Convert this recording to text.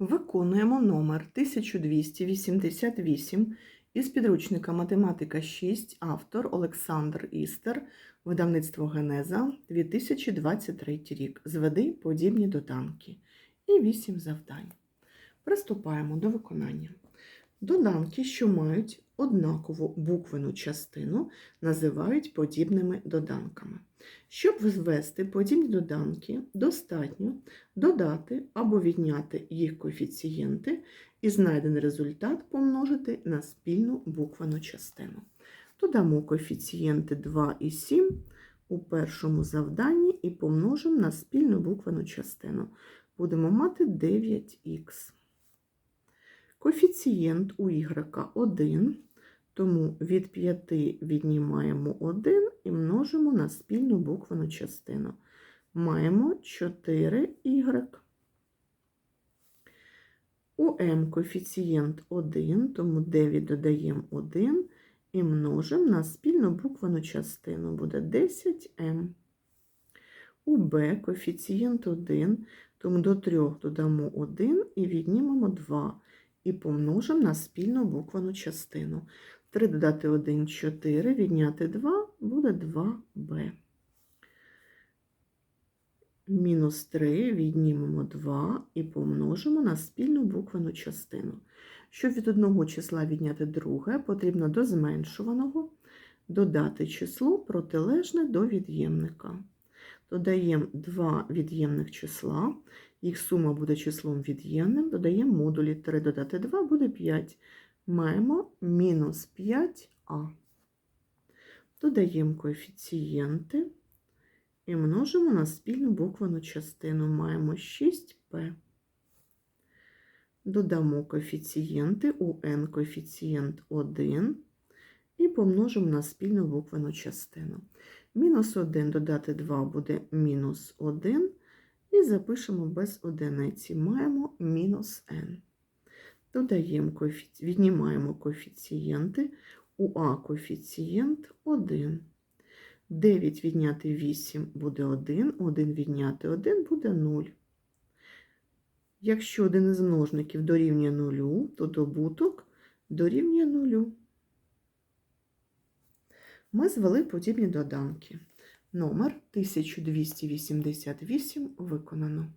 Виконуємо номер 1288 із підручника Математика 6, автор Олександр Істер, видавництво Генеза, 2023 рік. Зведи подібні доданки. І 8 завдань. Приступаємо до виконання. Доданки, що мають однакову буквену частину, називають подібними доданками. Щоб звести подібні доданки, достатньо додати або відняти їх коефіцієнти і знайдений результат помножити на спільну буквену частину. Додамо коефіцієнти 2 і 7 у першому завданні і помножимо на спільну буквену частину. Будемо мати 9х. Коефіцієнт у y 1, тому від 5 віднімаємо 1 і множимо на спільну буквену частину. Маємо 4y. У m коефіцієнт 1, тому 9 додаємо 1 і множимо на спільну буквену частину. Буде 10m. У b коефіцієнт 1, тому до 3 додамо 1 і віднімемо 2 і помножимо на спільну буквену частину. 3 додати 1 4, відняти 2 буде 2b. Мінус 3 віднімемо 2 і помножимо на спільну буквену частину. Щоб від одного числа відняти друге, потрібно до зменшуваного додати число протилежне до від'ємника. Додаємо два від'ємних числа, їх сума буде числом від'ємним, додаємо модулі 3 додати 2 буде 5. Маємо мінус 5а. Додаємо коефіцієнти і множимо на спільну буквену частину. Маємо 6p. Додамо коефіцієнти у n коефіцієнт 1 і помножимо на спільну буквену частину. Мінус 1 додати 2 буде мінус 1. І запишемо без одиниці. Маємо мінус n. Додаємо коефіці... віднімаємо коефіцієнти. У А коефіцієнт 1. 9 відняти 8 буде 1, 1 відняти 1 буде 0. Якщо один із множників дорівнює 0, то добуток дорівнює 0. Ми звели подібні доданки. Номер 1288 виконано.